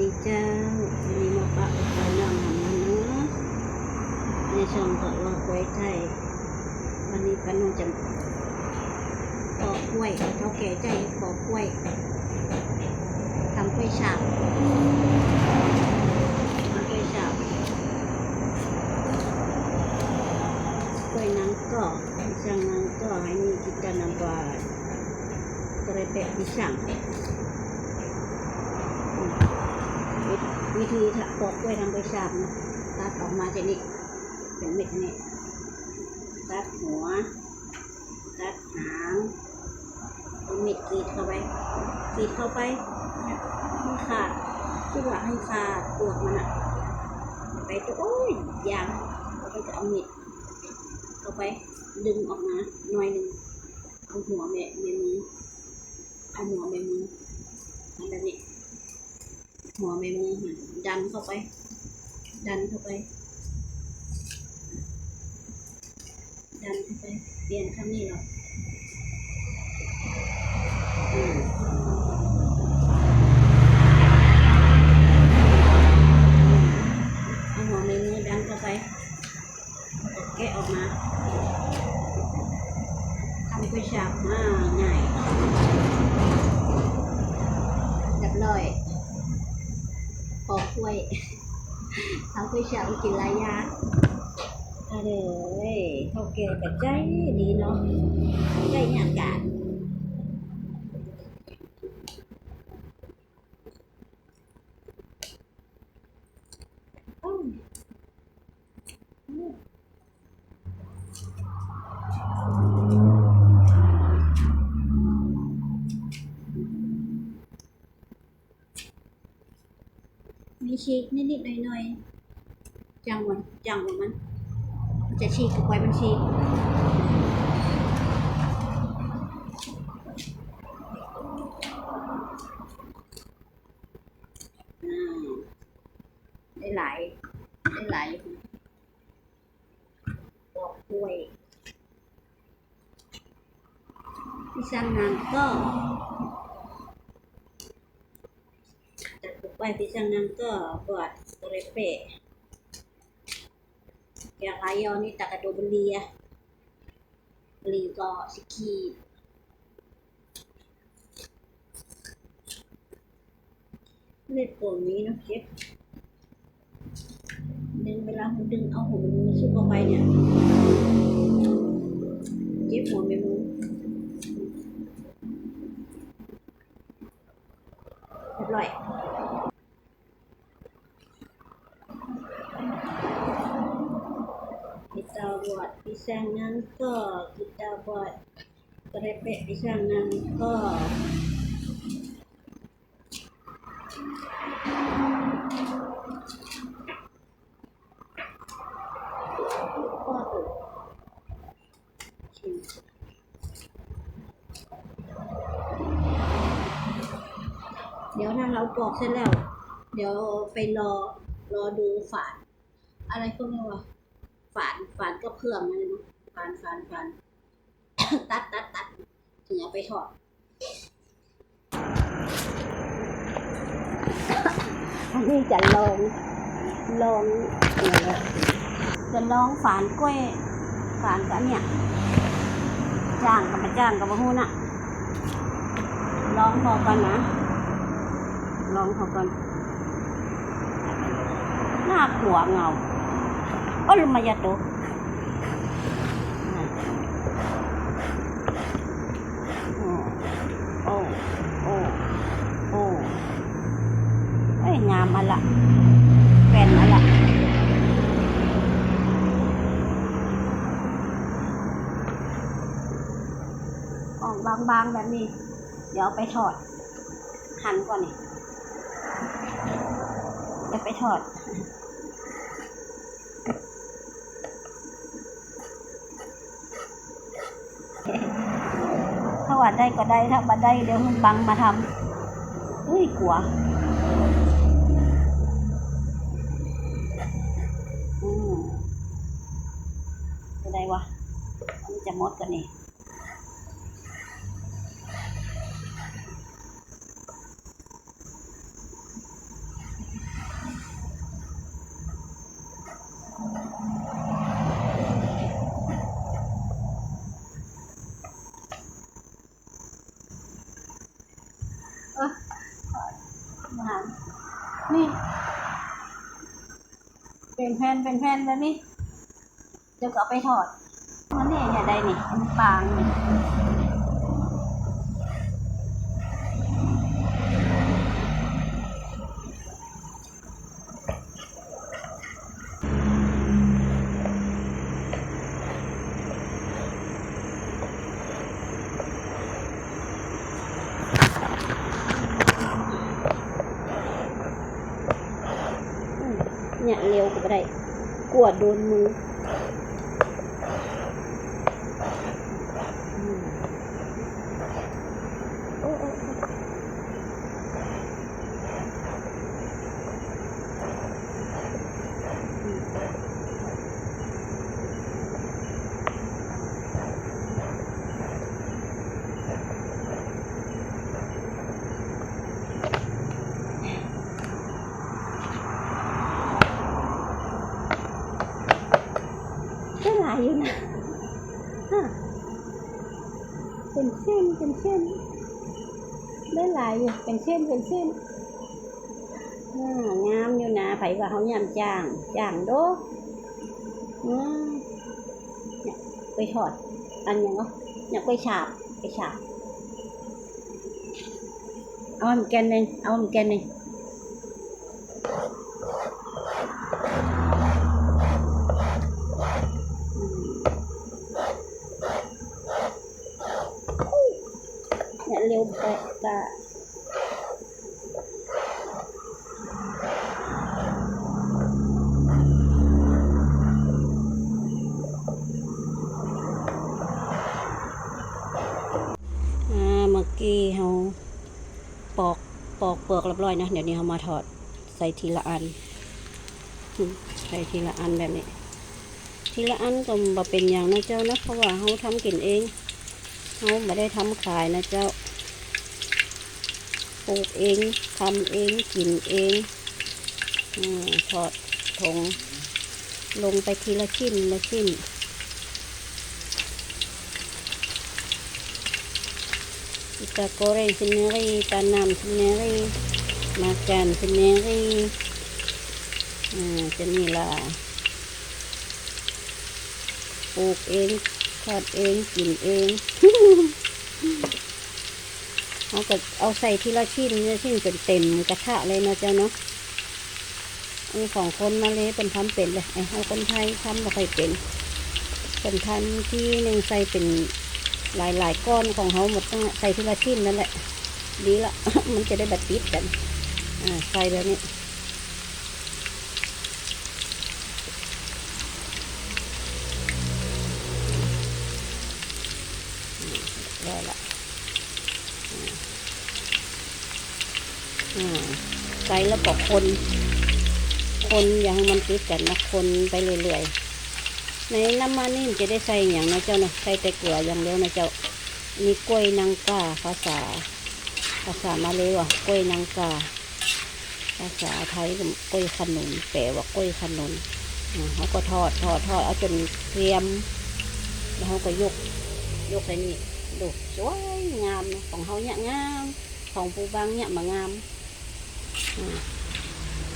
ดีเจ้าวันนี้มาปะปะน้องของมันเนาะในช่องก็ว่าไว้ไทย วันนี้ปะน้องจะปอกกล้วยเท่าแก่ใจปอกกล้วยทำกล้วยฉาบทำกล้วยฉาบกล้วยนังก็ช่างนังก็ให้มีกิจนาบาทกระเปะดิช่าง วิธีปอกกล้วยทำใบชาบนะตัดออกมาจะนี่เป็นเม็ดนี่ตัดหัว ตัดหางเอาเม็ดกรีดเข้าไปกรีดเข้าไปเนี่ยให้ขาดที่ว่าให้ขาดปวกมันอะไปตัวโอ้ยยางเราก็จะเอาเม็ดเข้าไปดึงออกมาหน่อยหนึ่งเอาหัวแม่แม่มือเอาหัวแม่มือทำแบบนี้ หัวแมงมือหันดันเข้าไป ดันเข้าไป ดันเข้าไป เปลี่ยนคำนี้หรอกอืมเอาหัวแมงมือดันเข้าไปแกะออกมาทำกล้วยฉาบง่ายง่ายเรียบร้อย อกล้วยเขาไปเฉากินระยอย่างอะไรเอ้ยเขาเก่แต่ใจดีเนาะใจหยาบกันาว มีกนิดๆหน่อยๆจังหวะจังหวะมันมันจะฉีกกับไว้มันฉีกอ่าได้หลายได้หลายดอกกล้วยที่สร้างงานก็ แต่ปลูกไว้ที่สร้างงานก็บอดกระเปะ yang kaya ni tak ada beli ya. Beli kau sikit. Ini pun ni nak cik. ดึงเวลามันดึงเอาหัวมันซุกเข้าไปเนี่ยเจ็บหัวไม่มือเรียบร้อย kita buat pisang nangka kita buat kerepek pisang nangka apa tu Hmm. เดี๋ยวถ้าเราปอกเสร็จแล้ว เดี๋ยวไปรอรอดูฝาดอะไรพวกนี้วะฝานฝานก็เพื่อมนั่นเนาะฝานฝานฝาน ตัดตัดตัดถึงเอาไปทอดอันนี้จะลองลองจะลองฝานกล้วยฝานกันเนี่ยจ้างกับมาจ้างกับมาหูน่ะลองพอกันนะลองพอกันหน้าขัวเงา Oh lumayan tuh. Oh, ngam ala. Pen ala. ออกบางๆแบบนี้ เดี๋ยวไปทอด หั่นก่อนนี่จะไปทอดถ้าว่าได้ก็ได้ถ้าบัได้เดี๋ยวมันบังมาทำเฮ้ยกลัว ได้วะมันจะมดกันนี่นี่ เป็นแผ่นเป็นแผ่นแล้วนี่ เดี๋ยวก็เอาไปทอดมันนี่เนี่ยได้นี่มันปางนี่เนี่ยเร็วก็บ่ได้กวดโดนมือมโอ้โอ้โอ้อืมก็หลายอยู่นะฮะเป็น เป็นเส้นได้หลายอยู่เป็นเส้นเป็นเส้นอ่างามอยู่นะไผว่าเขายามจ้างจ้างโดอืมเนี่ยไปถอด อันยังเนาะเนี่ยไปฉาบไปฉาบเอามันแกนหนึ่งเอามันแกนหนึ่งอืมเนี่ยเร็ว ไปกะอ่าเมื่อกี้เราปอกปอกเปลือกเรียบร้อยนะเดี๋ยวนี้เรามาถอดใส่ทีละอัน ใส่ทีละอันแบบนี้ ทีละอันก็บ่เป็นอย่างนะเจ้านะเพราะว่าเราทำกินเองเราไม่ได้ทำขายนะเจ้า ปลูกเองทำเองกินเองอถอดถงลงไปทีละชิ้นละชิ้นอิตาโกเรซินเนรีตานามซินเนรีมาการซินเนรีอ่าจะนี่ล่ะปลูกเองทอดเองกินเอง เอาก็เอาใส่ทีละชิ้นทีละชิ้นจนเต็มกระทะเลยนะเจ้าเนาะอันนี้ของคนมาเลยเป็นทำเป็นเลยไอ้เอาคนไทยทำมาค่อยเป็นเป็นทันที่หนึ่งใส่เป็นหลายหลายก้อนของเขาหมดต้องใส่ทีละชิ้นนั่นแหละ ดีละมันจะได้แบบติดกันอ่าใส่แบบนี้ ใส่แล้วก็คน คนอย่าให้มันติดกันนะคนไปเรื่อยๆ ในน้ำมันนี่มันจะได้ใส่อย่างนะเจ้านะใส่แต่เกลืออย่างเดียวนะเจ้ามีกล้วยนางกาภาษา ภาษามาเลยว่ากล้วยนางกา ภาษาไทยกล้วยขนุนแปลว่ากล้วยขนุนเขาก็ทอดทอดทอดเอาจนเกรียม แล้วเขาก็ยกยกใส่นี่ดูสวยงามของเขาเนี่ยงาม ของปูบางเนี่ยมางาม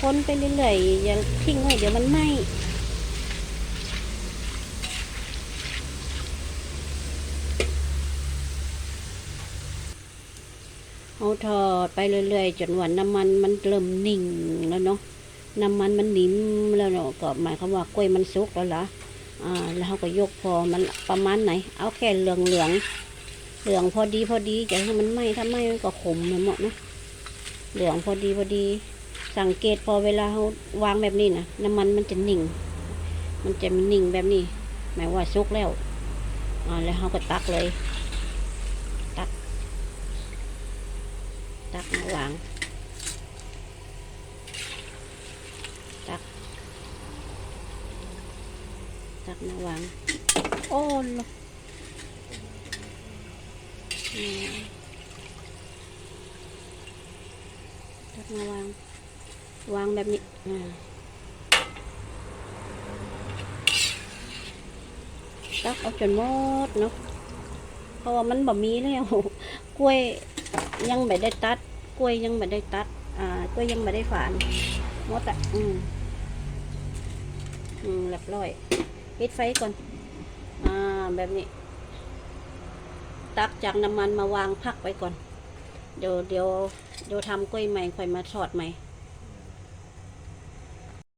คนไปเรื่อยๆอย่าทิ้งไว้เดี๋ยวมันไหม้เอาทอดไปเรื่อยๆจนวันน้ำมันมันเริ่มนิ่งแล้วเนาะน้ำมันมันนิ่มแล้วเนาะก็หมายความว่ากล้วยมันสุกแล้วล่ะอ่าแล้วเขาก็ยกพอมันประมาณไหน เอาแค่เหลืองเหลืองๆเหลืองพอดีพอดีจะให้มันไหม้ถ้าไหม้มันก็ขมไปหมดเนาะ เหลืองพอดีพอดี สังเกตพอเวลาเขาวางแบบนี้นะน้ำมันมันจะนิ่ง มันจะนิ่งแบบนี้ หมายว่าสุกแล้วอ่าแล้วเขาก็ตักเลย ตัก ตักมาวาง ตัก ตักมาวาง โอ้ลอืมตัก มาวางวางแบบนี้อ่าตักเอาจนหมดเนาะเพราะว่ามันบ่มีแล้วกล้วยยังไม่ได้ตัด กล้วยยังไม่ได้ตัด อ่ากล้วยยังไม่ได้ฝานหมดอะอืมอืมเรียบร้อยปิดไฟก่อน อ่าแบบนี้ ตักจากน้ำมันมาวางพักไว้ก่อน เดี๋ยวเดี๋ยวเดี๋ยวทำกล้วยใหม่ค่อยมาทอดใหม่